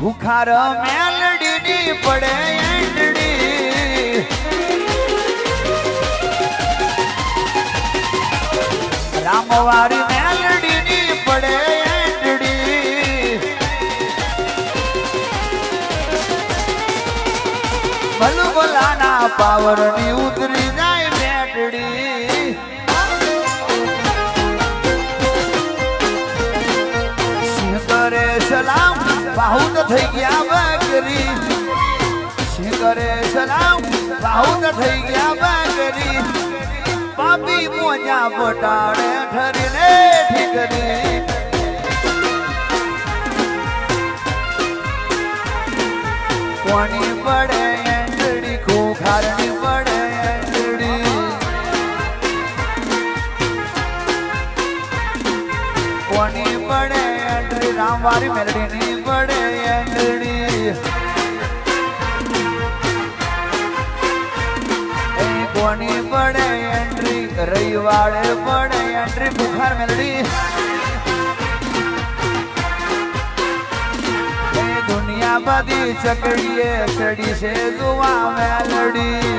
બુખાર મેલડીની પડે એંડડી. રામવારી મેલડીની પડે એંડડી. ભલું ભલાના પાવરની ઉતરી જાય બેટડી સલામ બાહુત થઈ ગયા બકરી સિંહ કરે સલામ બાહુત થઈ ગયા બકરી પાપી મોજા બટાડે ઠરીને ઠીકરી. કોની પડે એંડડી ખોખારની પડે એંડડી કોની પડે એન્ટ્રી રામવારી મેલડીની પડે એન્ટ્રી એ કોની પડે એન્ટ્રી રવિવારે પડે એન્ટ્રી બુખાર મેલડી દુનિયા બધી ચકડીએ ચડી છે દુવા મેલડી.